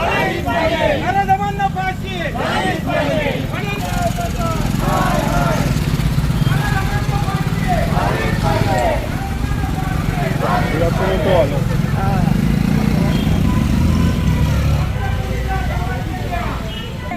नराधमांना फाशी नराधमांना फाशी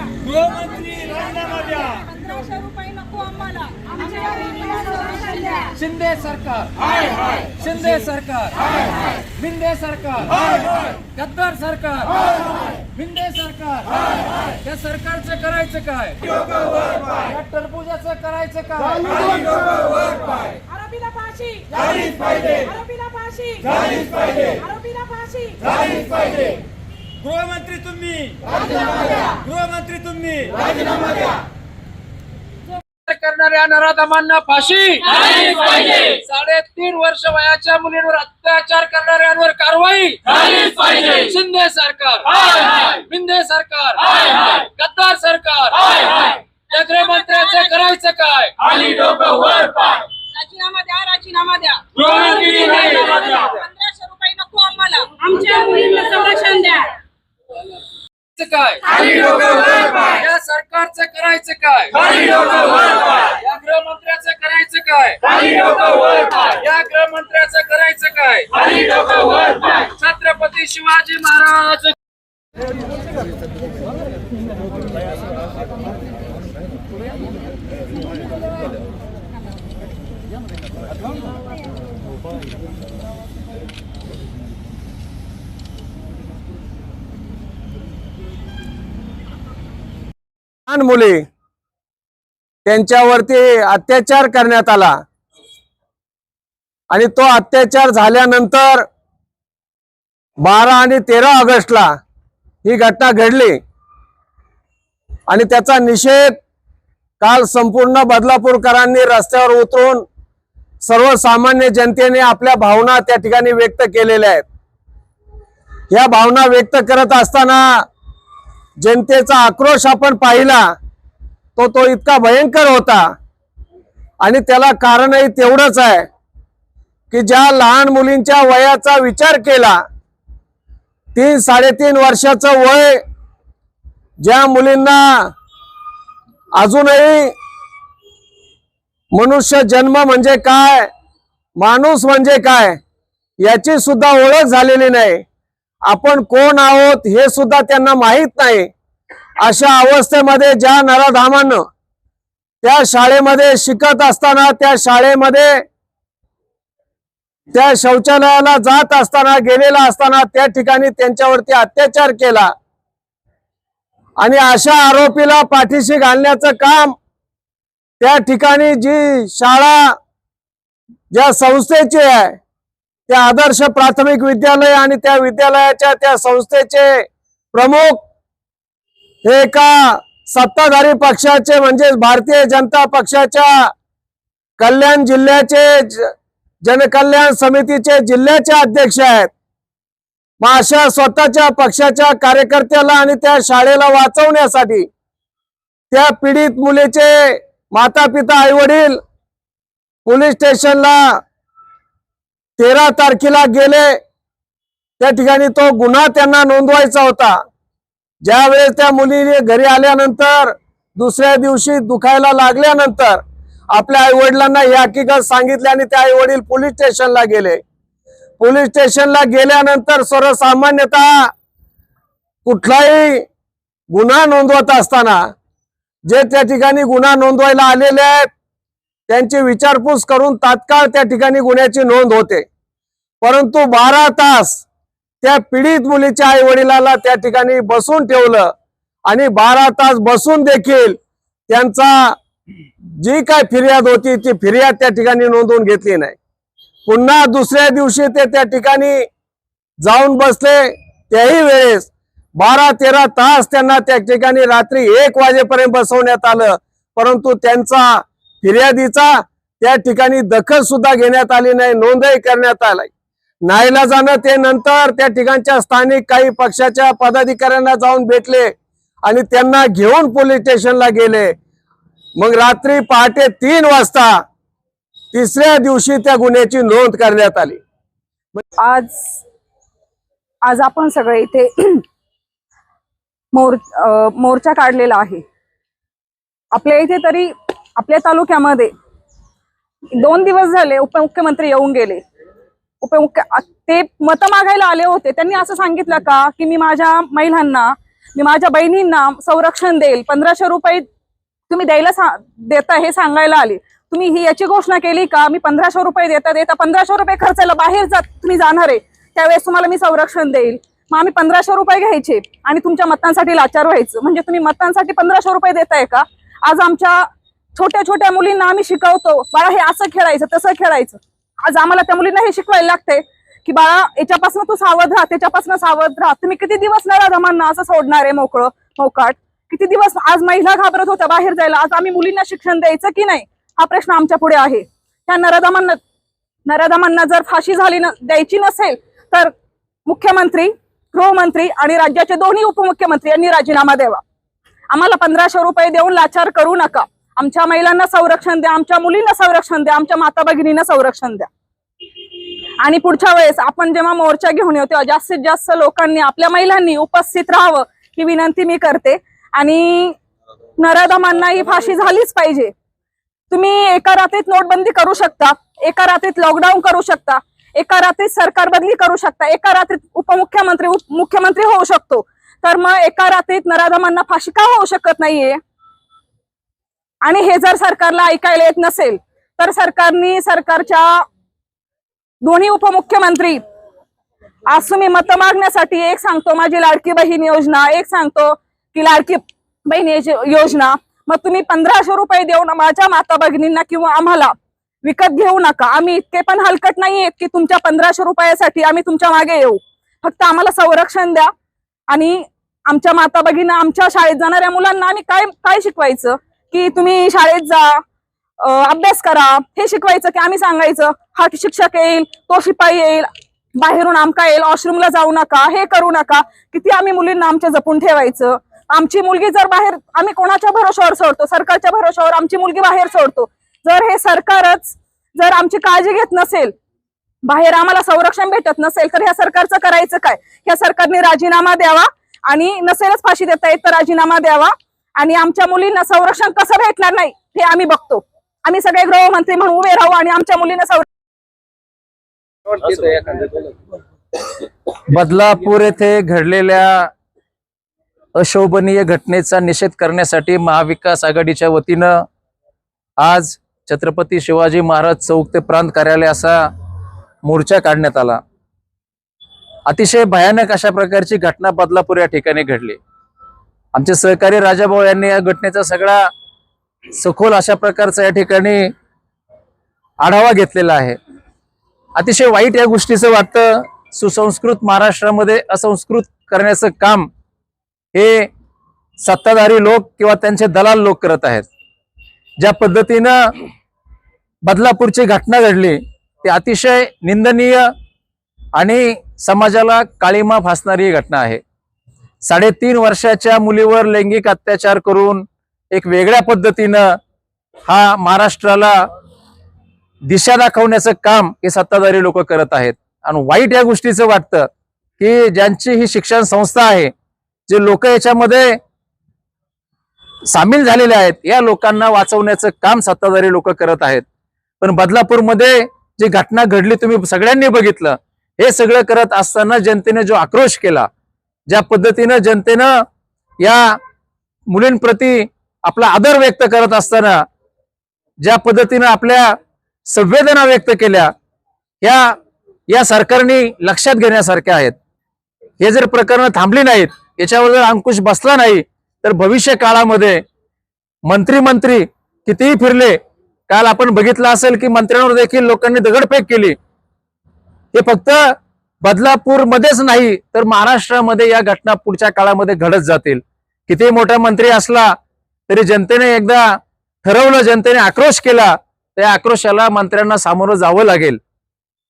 गृहमंत्री राजीनामा द्या पंधराशे रुपये नको आम्हाला आमच्या मुलीला संरक्षण द्या. शिंदे सरकार शिंदे सरकार मिंदे सरकार. गद्दार सरकार. मिंदे सरकार. या सरकारचं करायचं काय? या टरबुजाचं करायचं काय? आरोपीला फाशी. आरोपीला फाशी. आरोपीला फाशी. गृहमंत्री तुम्ही. गृहमंत्री तुम्ही. करणाऱ्या नराधमांना फाशी. साडेतीन वर्ष वयाच्या मुलींवर अत्याचार करणाऱ्यांवर कारवाई. शिंदे सरकार. मिंदे सरकार. गद्दार सरकार. या गृहमंत्र्याचं करायचं काय? राजीनामा द्या राजीनामा द्या. गृहमंत्री राजीनामा द्या. पंधराशे रुपये नको आम्हाला. आमच्या काय? या सरकारचं करायचं काय? या गृहमंत्र्याचं करायचं काय? या गृहमंत्र्याचं करायचं काय? छत्रपती शिवाजी महाराज. लहान मुले त्यांच्यावरती अत्याचार करण्यात आला. आणि तो अत्याचार झाल्यानंतर बारा आणि तेरा ऑगस्टला ही घटना घडली. आणि त्याचा निषेध काल संपूर्ण बदलापूरकरांनी रस्त्यावर उतरून सर्वसामान्य जनतेने आपल्या भावना त्या ठिकाणी व्यक्त केलेल्या आहेत. या भावना व्यक्त करत असताना जनतेचा आक्रोश आपण पाहिला तो तो इतका भयंकर होता. आणि त्याला कारणही तेवढंच आहे की ज्या लहान मुलींच्या वयाचा विचार केला तीन साडेतीन वर्षाचं वय ज्या मुलींना अजूनही मनुष्य जन्म म्हणजे काय माणूस म्हणजे काय याची सुद्धा ओळख झालेली नाही. आपण कोण आहोत हे सुद्धा त्यांना माहीत नाही. अशा अवस्थेमध्ये ज्या नराधामानं त्या शाळेमध्ये शिकत असताना त्या शाळेमध्ये त्या शौचालयाला जात असताना गेलेला असताना त्या ठिकाणी त्यांच्यावरती अत्याचार केला. आणि अशा आरोपीला पाठीशी घालण्याचं काम त्या ठिकाणी जी शाळा ज्या संस्थेची आहे त्या आदर्श प्राथमिक विद्यालय आणि त्या विद्यालयाच्या त्या संस्थेचे प्रमुख हे एका सत्ताधारी पक्षाचे म्हणजे भारतीय जनता पक्षाच्या कल्याण जिल्ह्याचे जनकल्याण समितीचे जिल्ह्याचे अध्यक्ष आहेत. मग अशा स्वतःच्या पक्षाच्या कार्यकर्त्याला आणि त्या शाळेला वाचवण्यासाठी त्या पीडित मुलीचे माता पिता आई वडील पोलीस स्टेशनला तेरा तारखेला गेले. त्या ठिकाणी तो गुन्हा त्यांना नोंदवायचा होता. ज्यावेळेस त्या मुलीने घरी आल्यानंतर दुसऱ्या दिवशी दुखायला लागल्यानंतर आपल्या आई वडिलांना ही हकीकत सांगितली आणि ते आई वडील पोलीस स्टेशनला गेले. पोलीस स्टेशनला गेल्यानंतर सर्वसामान्यतः कुठलाही गुन्हा नोंदवत असताना जे त्या ठिकाणी गुन्हा नोंदवायला आलेले आहेत त्यांची विचारपूस करून तात्काळ त्या ठिकाणी गुन्ह्याची नोंद होते. परंतु बारा तास त्या पीडित मुलीच्या आई वडिलाला त्या ठिकाणी बसून ठेवलं आणि बारा तास बसून देखील त्यांचा जी काय फिर्याद होती ती फिर्याद त्या ठिकाणी नोंदवून घेतली नाही. पुन्हा दुसऱ्या दिवशी ते त्या ठिकाणी जाऊन बसले. त्याही वेळेस बारा तेरा तास त्यांना त्या ठिकाणी रात्री एक वाजेपर्यंत बसवण्यात आलं. परंतु त्यांचा फिर्यादीचा त्या ठिकाणी दखल सुद्धा घेण्यात आली नाही नोंदही करण्यात आली. नाईलाजानं ते नंतर त्या ठिकाणच्या स्थानिक काही पक्षाच्या पदाधिकाऱ्यांना जाऊन भेटले आणि त्यांना घेऊन पोलीस स्टेशनला गेले. मग रात्री पहाटे तीन वाजता तिसऱ्या दिवशी त्या गुन्ह्याची नोंद करण्यात आली. आज आज आपण सगळे इथे मोर मोर्चा काढलेला आहे. आपल्या इथे तरी आपल्या तालुक्यामध्ये दोन दिवस झाले उपमुख्यमंत्री येऊन गेले. उपयोग ते मतं मागायला आले होते. त्यांनी असं सांगितलं का की मी माझ्या महिलांना मी माझ्या बहिणींना संरक्षण देईल. पंधराशे रुपये तुम्ही द्यायला सा- देता हे सांगायला आले. तुम्ही ही याची घोषणा केली का? मी पंधराशे रुपये देता देता पंधराशे रुपये खर्चायला बाहेर जात तुम्ही जाणार आहे. त्यावेळेस तुम्हाला मी संरक्षण देईल. मग आम्ही पंधराशे रुपये घ्यायचे आणि तुमच्या मतांसाठी लाचार व्हायचं. म्हणजे तुम्ही मतांसाठी पंधराशे रुपये देताय का? आज आमच्या छोट्या छोट्या मुलींना आम्ही शिकवतो. बाळा हे असं खेळायचं तसं खेळायचं. आज आम्हाला त्या मुलींना हे शिकवायला लागतंय की बाळा याच्यापासून तू सावध राहा त्याच्यापासून सावध राहा. तुम्ही किती दिवस नराधमांना असं सोडणार आहे मोकळं मोकाट? किती दिवस आज महिला घाबरत होत्या बाहेर जायला. आज आम्ही मुलींना शिक्षण द्यायचं की नाही? हा प्रश्न आमच्या पुढे आहे. त्या नराधामांना नराधामांना जर फाशी झाली न द्यायची नसेल तर मुख्यमंत्री गृहमंत्री आणि राज्याचे दोन्ही उपमुख्यमंत्री यांनी राजीनामा द्यावा. आम्हाला पंधराशे रुपये देऊन लाचार करू नका. आमच्या महिलांना संरक्षण द्या आमच्या मुलींना संरक्षण द्या आमच्या माता भगिनींना संरक्षण द्या. आणि पुढच्या वेळेस आपण जेव्हा मोर्चा घेऊन येऊ तेव्हा जास्तीत जास्त लोकांनी आपल्या महिलांनी उपस्थित राहावं ही विनंती मी करते. आणि नराधमांना ही फाशी झालीच पाहिजे. तुम्ही एका रात्रीत नोटबंदी करू शकता एका रात्रीत लॉकडाऊन करू शकता एका रात्रीत सरकार बदली करू शकता एका रात्रीत उपमुख्यमंत्री उप- मुख्यमंत्री होऊ शकतो. तर मग एका रात्रीत नराधमांना फाशी का होऊ शकत नाहीये? आणि हे जर सरकारला ऐकायला येत नसेल तर सरकारनी सरकारच्या दोन्ही उपमुख्यमंत्री आज तुम्ही मतं मागण्यासाठी एक सांगतो माझी लाडकी बहीण योजना एक सांगतो की लाडकी बहीण योजना मग तुम्ही पंधराशे रुपये देऊन माझ्या माता भगिनींना किंवा आम्हाला विकत घेऊ नका. आम्ही इतके पण हलकट नाही आहेत की तुमच्या पंधराशे रुपयासाठी आम्ही तुमच्या मागे येऊ. फक्त आम्हाला संरक्षण द्या आणि आमच्या माता भगिनी आमच्या शाळेत जाणाऱ्या मुलांना आम्ही काय काय शिकवायचं? की तुम्ही शाळेत जा अभ्यास करा. हे शिकवायचं की आम्ही सांगायचं हा शिक्षक येईल तो शिपाई येईल बाहेरून आमका येईल वॉशरूमला जाऊ नका हे करू नका. किती आम्ही मुलींना आमच्या जपून ठेवायचं. आमची मुलगी जर बाहेर आम्ही कोणाच्या भरोशावर सोडतो? सरकारच्या भरोशावर आमची मुलगी बाहेर सोडतो. जर हे सरकारच जर आमची काळजी घेत नसेल बाहेर आम्हाला संरक्षण भेटत नसेल तर ह्या सरकारचं करायचं काय? ह्या सरकारने राजीनामा द्यावा आणि नसेलच फाशी देता येत तर राजीनामा द्यावा. आणि आमच्या मुलींना संरक्षण कसं भेटणार नाही हे आम्ही बघतो. आम्ही सगळे गृहमंत्री म्हणून उभे राहू आणि आमच्या मुलींना संरक्षण बदलापूर येथे घडलेल्या अशोभनीय घटनेचा निषेध करण्यासाठी महाविकास आघाडीच्या वतीनं आज छत्रपती शिवाजी महाराज चौक ते प्रांत कार्यालय असा मोर्चा काढण्यात आला. अतिशय भयानक अशा प्रकारची घटना बदलापूर या ठिकाणी घडली. आमचे सहकारी राजाभाऊ यांनी या घटनेचा सगळा सखोल अशा प्रकारचा या ठिकाणी आढावा घेतलेला आहे. अतिशय वाईट या गोष्टीचं वाटतं सुसंस्कृत महाराष्ट्रामध्ये असंस्कृत करण्याचं काम हे सत्ताधारी लोक किंवा त्यांचे दलाल लोक करत आहेत. ज्या पद्धतीनं बदलापूरची घटना घडली ती अतिशय निंदनीय आणि समाजाला काळीमा फासणारी ही घटना आहे. साडेतीन वर्षाच्या मुलीवर लैंगिक अत्याचार करून एक वेगळ्या पद्धतीनं हा महाराष्ट्राला दिशा दाखवण्याचं काम हे सत्ताधारी लोक करत आहेत. आणि वाईट या गोष्टीचं वाटतं की ज्यांची ही शिक्षण संस्था आहे जे लोक याच्यामध्ये सामील झालेले आहेत या लोकांना वाचवण्याचं काम सत्ताधारी लोक करत आहेत. पण बदलापूरमध्ये जी घटना घडली तुम्ही सगळ्यांनी बघितलं हे सगळं करत असताना जनतेने जो आक्रोश केला ज्या पद्धतीनं जनतेनं या मुलींप्रती आपला आदर व्यक्त करत असताना ज्या पद्धतीनं आपल्या संवेदना व्यक्त केल्या ह्या या सरकारने लक्षात घेण्यासारख्या आहेत. हे जर प्रकरण थांबली नाहीत याच्यावर जर अंकुश बसला नाही तर भविष्य काळामध्ये मंत्री मंत्री कितीही फिरले काल आपण बघितलं असेल की मंत्र्यांवर देखील लोकांनी दगडफेक केली. हे फक्त बदलापूरमध्येच नाही तर महाराष्ट्रामध्ये या घटना पुढच्या काळामध्ये घडत जातील. किती मोठा मंत्री असला तरी जनतेने एकदा ठरवलं जनतेने आक्रोश केला त्या आक्रोशाला मंत्र्यांना सामोरं जावं लागेल.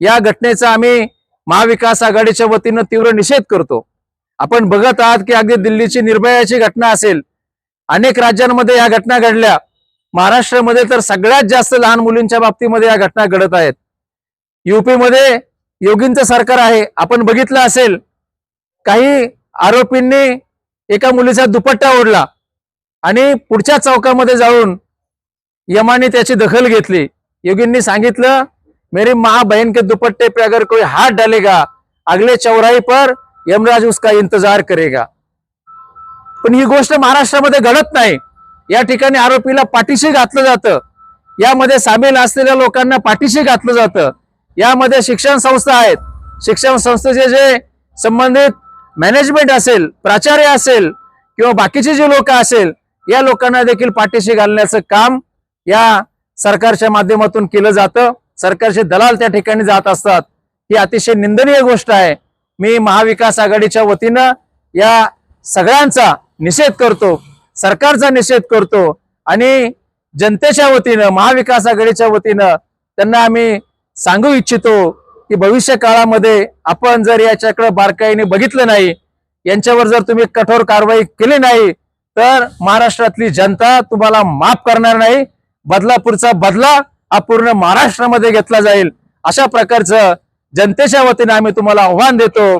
या घटनेचा आम्ही महाविकास आघाडीच्या वतीनं तीव्र निषेध करतो. आपण बघत आहात की अगदी दिल्लीची निर्भयाची घटना असेल अनेक राज्यांमध्ये या घटना घडल्या. महाराष्ट्रामध्ये तर सगळ्यात जास्त लहान मुलींच्या बाबतीमध्ये या घटना घडत आहेत. युपीमध्ये योगींचं सरकार आहे. आपण बघितलं असेल काही आरोपींनी एका मुलीचा दुपट्टा ओढला आणि पुढच्या चौकामध्ये जाऊन यमाने त्याची दखल घेतली. योगींनी सांगितलं मेरी माँ बहन के दुपट्टे पे अगर कोई हाथ डालेगा अगले चौराई पर यमराज उसका इंतजार करेगा. पण ही गोष्ट महाराष्ट्रामध्ये घडत नाही. या ठिकाणी आरोपीला पाठीशी घातलं जातं. यामध्ये सामील असलेल्या लोकांना पाठीशी घातलं जातं. यामध्ये शिक्षण संस्था आहेत. शिक्षण संस्थेचे जे संबंधित मॅनेजमेंट असेल प्राचार्य असेल किंवा बाकीचे जे लोक असेल या लोकांना देखील पाठीशी घालण्याचं काम या सरकारच्या माध्यमातून केलं जातं. सरकारचे दलाल त्या ठिकाणी जात असतात. ही अतिशय निंदनीय गोष्ट आहे. मी महाविकास आघाडीच्या वतीनं या सगळ्यांचा निषेध करतो सरकारचा निषेध करतो आणि जनतेच्या वतीनं महाविकास आघाडीच्या वतीनं त्यांना आम्ही सांगू इच्छितो की भविष्य काळामध्ये आपण जर याच्याकडे बारकाईने बघितलं नाही यांच्यावर जर तुम्ही कठोर कारवाई केली नाही तर महाराष्ट्रातली जनता तुम्हाला माफ करणार नाही. बदलापूरचा बदला हा पूर्ण महाराष्ट्रामध्ये घेतला जाईल. अशा प्रकारचं जनतेच्या वतीने आम्ही तुम्हाला आव्हान देतो.